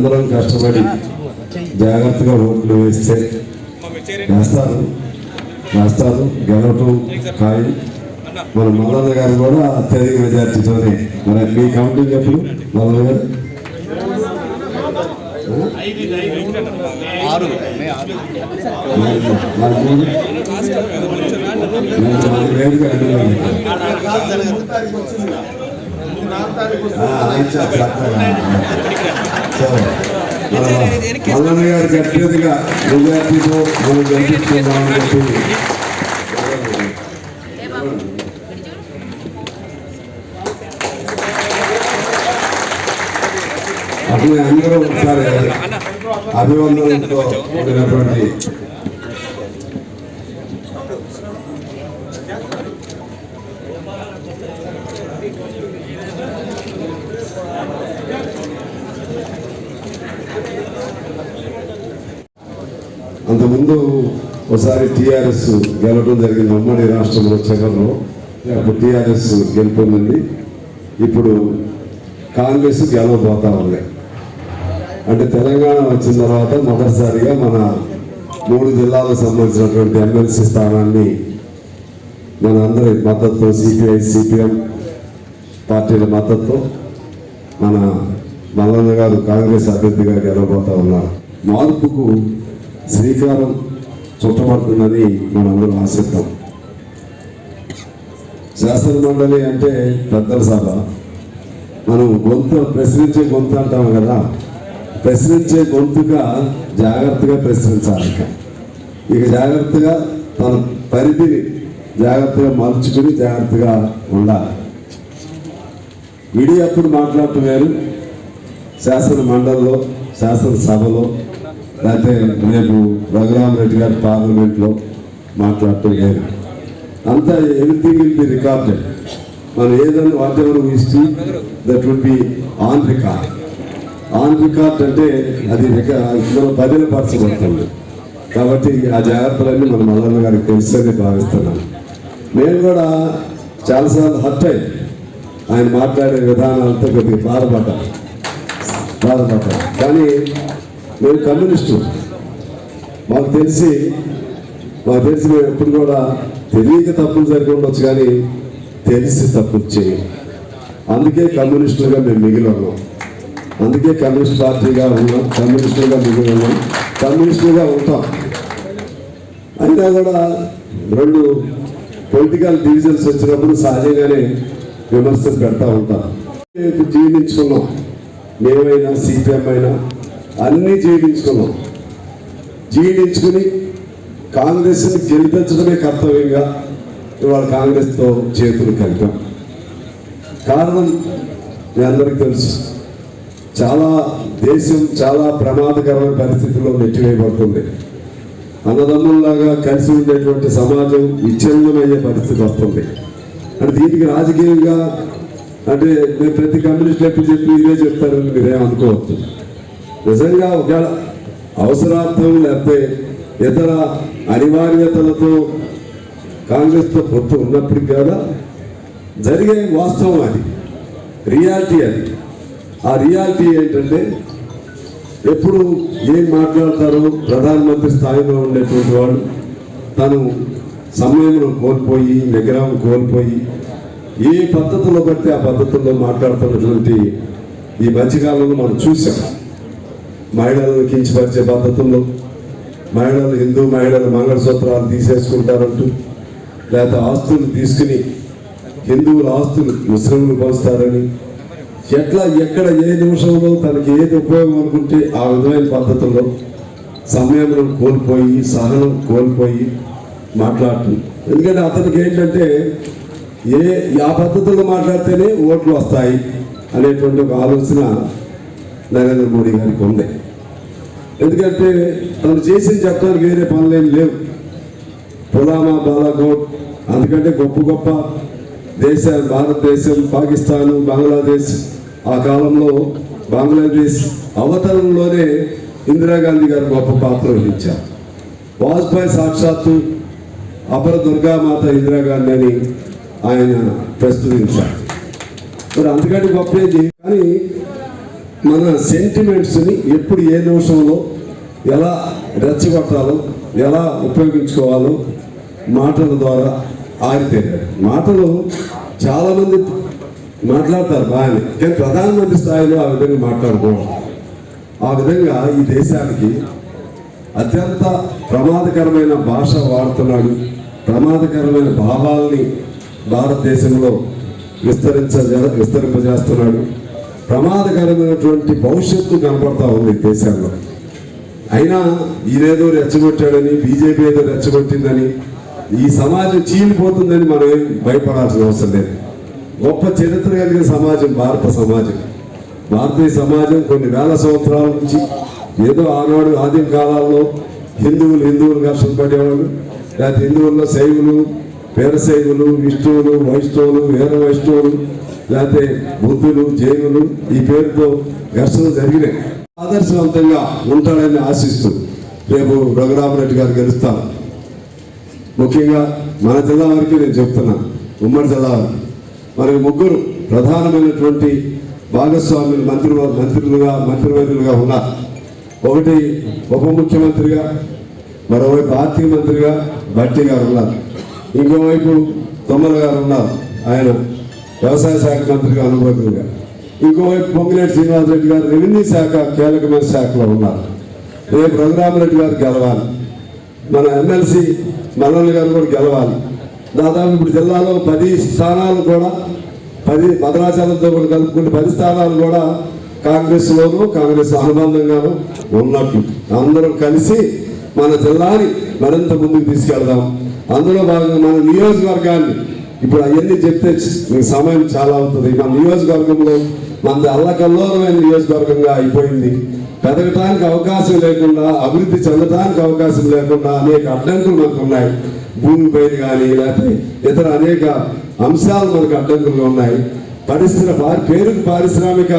అందరం కష్టపడి జాగ్రత్తగా ఓట్లు వేస్తే వేస్తారు వేస్తారు గెలవటం ఖాయం మన మల్లన్న గారు కూడా అత్యధిక మెజార్టీతోనే మరి మీ కౌంటింగ్ ఎప్పుడు మల్లన్న గారు ఆరు మల్లన్న గారు గట్టిగా మెజార్టీతో మనం గెలిపించుకుందామని చెప్పి అట్లే అందరూ ఒకసారి అభివందనలతో కూడినటువంటి అంతకుముందు ఒకసారి టీఆర్ఎస్ గెలవడం జరిగింది. ఉమ్మడి రాష్ట్రంలో చివరిలో అప్పుడు టీఆర్ఎస్ గెలుపొందింది. ఇప్పుడు కాంగ్రెస్ గెలవబోతా ఉంది. అంటే తెలంగాణ వచ్చిన తర్వాత మొదటిసారిగా మన మూడు జిల్లాలకు సంబంధించినటువంటి ఎమ్మెల్సీ స్థానాన్ని మనందరి మద్దతు సిపిఐ సిపిఎం పార్టీల మద్దతు మన మల్లన్న గారు కాంగ్రెస్ అభ్యర్థిగా గెలవబోతా ఉన్నారు. మార్పుకు శ్రీకారం చుట్టబడుతుందని మనందరం ఆశిద్దాం. శాసన మండలి అంటే పెద్దల సభ. మనం గొంతు ప్రశ్నించే గొంతు అంటాం కదా. ప్రశ్నించే గొంతుగా జాగ్రత్తగా ప్రశ్నించాలి ఇక. జాగ్రత్తగా తన పరిధిని జాగ్రత్తగా మలుచుకుని జాగ్రత్తగా ఉండాలి. విడి అప్పుడు మాట్లాడటం వేరు. శాసన మండలిలో శాసనసభలో లేకపోతే రేపు రఘురామ్ రెడ్డి గారి పార్లమెంట్లో మాట్లాడటం లేదు అంతా ఎవ్రీథింగ్ విల్ బి రికార్డెడ్ మనం ఏదైనా whatever history that will be on record on record అంటే అది మనం బదిలపరచబడుతుంది కాబట్టి ఆ జాగ్రత్తలన్నీ మన మల్లన్న గారికి తెలుసని భావిస్తున్నాను. నేను కూడా చాలాసార్లు హర్ట్ అయ్యి ఆయన మాట్లాడే విధానాలతో కొద్దిగా బాధపడ్డాను. బాధపడ్డాను. కానీ మేము కమ్యూనిస్టు. మాకు తెలిసి మాకు తెలిసి మేము ఎప్పుడు కూడా తెలియక తప్పులు జరిగి ఉండొచ్చు కానీ తెలిసి తప్పులు చేయం అందుకే కమ్యూనిస్టులుగా మేము మిగిలి ఉన్నాం. అందుకే కమ్యూనిస్ట్ పార్టీగా ఉన్నాం కమ్యూనిస్టులుగా మిగిలి ఉన్నాం కమ్యూనిస్టులుగా ఉంటాం. అయినా కూడా రెండు పొలిటికల్ డివిజన్స్ వచ్చినప్పుడు సహజంగానే విమర్శలు పెడతా ఉంటాం. ఇప్పుడు జీవించుకున్నాం మేమైనా సిపిఎం అయినా అన్నీ జీర్ణించుకున్నాం జీర్ణించుకుని కాంగ్రెస్ని గెలిపించడమే కర్తవ్యంగా ఇవాళ కాంగ్రెస్తో చేతులు కలిపాం కారణం మీ అందరికీ తెలుసు. చాలా దేశం చాలా ప్రమాదకరమైన పరిస్థితుల్లో నెట్టివేయబడుతుంది. అన్నదమ్ముల్లాగా కలిసి ఉండేటువంటి సమాజం విచ్ఛిన్నమయ్యే పరిస్థితి వస్తుంది. అంటే దీనికి రాజకీయంగా అంటే మీరు ప్రతి కమ్యూనిస్ట్ చెప్పి చెప్పి ఇదే చెప్తారని మీరేం నిజంగా ఒకవేళ అవసరార్థం లేకపోతే ఇతర అనివార్యతలతో కాంగ్రెస్తో పొత్తు ఉన్నప్పటికీ కూడా జరిగే వాస్తవం అది రియాలిటీ అది. ఆ రియాలిటీ ఏంటంటే ఎప్పుడు ఏం మాట్లాడతారో ప్రధానమంత్రి స్థాయిలో ఉండేటువంటి వాడు తను సమయంలో కోల్పోయి నిగ్రహం కోల్పోయి ఏ పద్ధతిలో బట్టి ఆ పద్ధతుల్లో మాట్లాడుతున్నటువంటి ఈ మధ్యకాలంలో మనం చూసాం మహిళలను కించపరిచే పద్ధతుల్లో మహిళలు హిందూ మహిళలు మంగళసూత్రాలు తీసేసుకుంటారంటూ లేకపోతే ఆస్తులు తీసుకుని హిందువుల ఆస్తులు ముస్లింలు పోస్తారని ఎట్లా ఎక్కడ ఏ నిమిషంలో తనకి ఏది ఉపయోగం అనుకుంటే ఆ విధమైన పద్ధతుల్లో సంయమనం కోల్పోయి సహనం కోల్పోయి మాట్లాడటం ఎందుకంటే అతనికి ఏంటంటే ఏ ఆ పద్ధతుల్లో మాట్లాడితేనే ఓట్లు వస్తాయి అనేటువంటి ఒక ఆలోచన నరేంద్ర మోడీ గారికి ఉంది. ఎందుకంటే తను చేసిన చెప్పడానికి వేరే పనులేం లేవు. పులామా బాలాకోట్ అందుకంటే గొప్ప గొప్ప దేశాలు భారతదేశం పాకిస్తాన్ బంగ్లాదేశ్ ఆ కాలంలో బంగ్లాదేశ్ అవతరంలోనే ఇందిరాగాంధీ గారు గొప్ప పాత్ర వహించారు. వాజ్పేయి సాక్షాత్తు అపర దుర్గామాత ఇందిరాగాంధీ అని ఆయన ప్రస్తుతించారు. మరి అందుకంటే గొప్ప కానీ మన సెంటిమెంట్స్ని ఎప్పుడు ఏ నిమిషంలో ఎలా రెచ్చగొట్టాలో ఎలా ఉపయోగించుకోవాలో మాటల ద్వారా ఆరితేరాడు మాటలు చాలామంది మాట్లాడతారు బాగానే కానీ ప్రధానమంత్రి స్థాయిలో ఆ విధంగా మాట్లాడుకోవడం ఆ విధంగా ఈ దేశానికి అత్యంత ప్రమాదకరమైన భాష వాడుతున్నాడు ప్రమాదకరమైన భావాల్ని భారతదేశంలో విస్తరించ విస్తరింపజేస్తున్నాడు. ప్రమాదకరమైనటువంటి భవిష్యత్తు కనపడతా ఉంది ఈ దేశాల్లో. అయినా ఈయనేదో రెచ్చగొట్టాడని బీజేపీ ఏదో రెచ్చగొట్టిందని ఈ సమాజం చీలిపోతుందని మనం ఏం భయపడాల్సిన అవసరం లేదు. గొప్ప చరిత్ర కలిగిన సమాజం భారత సమాజం. భారతీయ సమాజం కొన్ని వేల సంవత్సరాల నుంచి ఏదో ఆనాడు ఆదిమ కాలాల్లో హిందువులు హిందువులు ఘర్షణ పడేవాళ్ళు లేకపోతే హిందువుల్లో శైవులు వీరశైవులు విష్ణువులు వైష్ణవులు వీర వైష్ణవులు లేకపోతే బుద్ధులు జైనులు ఈ పేరుతో ఘర్షణలు జరిగినాయి. ఆదర్శవంతంగా ఉంటాడని ఆశిస్తూ రేపు రఘురామరెడ్డి గారు గెలుస్తారు. ముఖ్యంగా మన జిల్లా వరకు నేను చెప్తున్నాను ఉమ్మడి జిల్లా వరకు. మరి ముగ్గురు ప్రధానమైనటువంటి భాగస్వాములు మంత్రి మంత్రులుగా మంత్రివర్యులుగా ఉన్నారు ఒకటి ఉప ముఖ్యమంత్రిగా మరోవైపు ఆర్థిక మంత్రిగా భట్టి గారు ఉన్నారు. ఇంకోవైపు తొమ్మల గారు ఉన్నారు. ఆయన వ్యవసాయ శాఖ మంత్రిగా అనుభవకులుగా ఇంకోవైపు పొంగిరెడ్డి శ్రీనివాసరెడ్డి గారు రెవెన్యూ శాఖ కీలకమైన శాఖలో ఉన్నారు. రేపు రఘురామరెడ్డి గారు గెలవాలి. మన ఎమ్మెల్సీ మల్లన్న గారు కూడా గెలవాలి. దాదాపు ఇప్పుడు జిల్లాలో పది స్థానాలు కూడా పది భద్రాచలంతో కూడా కలుపుకుంటే పది స్థానాలు కూడా కాంగ్రెస్లోనూ కాంగ్రెస్ అనుబంధంగాను ఉన్నట్టు. అందరం కలిసి మన జిల్లాని మరింత ముందుకు తీసుకెళ్దాం. అందులో భాగంగా మన నియోజకవర్గాన్ని ఇప్పుడు అవన్నీ చెప్తే మీకు సమయం చాలా అవుతుంది. మన నియోజకవర్గంలో మనది అల్లకల్లోలమైన నియోజకవర్గంగా అయిపోయింది. పెరగటానికి అవకాశం లేకుండా అభివృద్ధి చెందడానికి అవకాశం లేకుండా అనేక అడ్డంకులు మనకు ఉన్నాయి భూమిపైన కానీ లేకపోతే ఇతర అనేక అంశాలు మనకు అడ్డంకులు ఉన్నాయి. పరిశ్రమ పేరుకు పారిశ్రామిక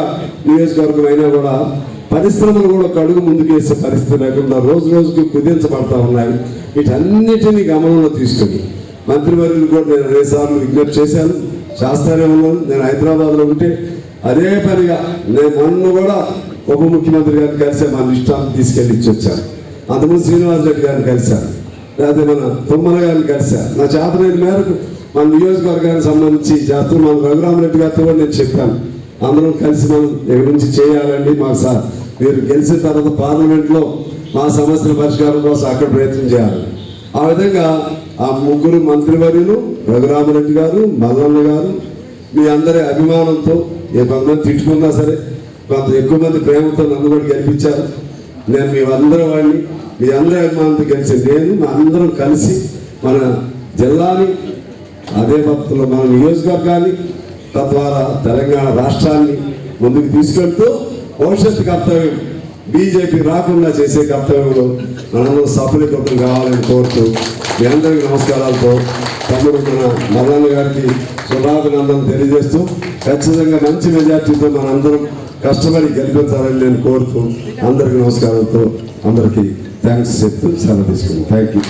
నియోజకవర్గం అయినా కూడా పరిశ్రమలు కూడా ఒక అడుగు ముందుకేసే పరిస్థితి లేకుండా రోజు రోజుకి కుదించబడతా ఉన్నాయి. వీటన్నిటిని గమనంలో తీసుకుని మంత్రివర్యులు కూడా నేను అనేసార్లు విజ్ఞప్తి చేశాను. చేస్తానే నేను హైదరాబాద్లో ఉంటే అదే పనిగా నేను మొన్న కూడా ఉప ముఖ్యమంత్రి గారిని కలిసి మన ఇష్టాన్ని తీసుకెళ్ళి ఇచ్చి వచ్చాను. అంతకుముందు శ్రీనివాస్ రెడ్డి గారిని కలిశాను. లేకపోతే మన తుమ్మల గారిని కలిశాను. నా చేతనైన మేరకు మన నియోజకవర్గానికి సంబంధించి చేస్తూ మన రఘురామరెడ్డి గారితో కూడా నేను చెప్పాను. అందరం కలిసి మనం ఇక్కడ నుంచి చేయాలండి మా సార్. మీరు గెలిచిన తర్వాత పార్లమెంట్లో మా సమస్యల పరిష్కారం కోసం అక్కడ ప్రయత్నం చేయాలి. ఆ విధంగా ఆ ముగ్గురు మంత్రివర్యులు రఘురామరెడ్డి గారు మల్లన్న గారు మీ అందరి అభిమానంతో ఏ కొంతమంది తిట్టుకున్నా సరే కొంత ఎక్కువ మంది ప్రేమతో నన్ను కూడా గెలిపించారు. నేను మీ అందరి వాడిని మీ అందరి అభిమానంతో గెలిచి నేను మా అందరం కలిసి మన జిల్లాని అదే పద్ధతిలో మన నియోజకవర్గాన్ని తద్వారా తెలంగాణ రాష్ట్రాన్ని ముందుకు తీసుకెళ్తూ భవిష్యత్తు కర్తవ్యం. బీజేపీ రాకుండా చేసే కర్తవ్యంలో మనందరూ సఫలీకృతం కావాలని కోరుతూ మీ అందరికీ నమస్కారాలతో తమ్ముడు మన మల్లన్న గారికి శుభాభినందనలు తెలియజేస్తూ ఖచ్చితంగా మంచి మెజార్టీతో మనందరం కష్టపడి గెలిపించాలని నేను కోరుతూ అందరికీ నమస్కారాలతో అందరికీ థ్యాంక్స్ చెప్తూ సెలవు తీసుకున్నాను థ్యాంక్ యూ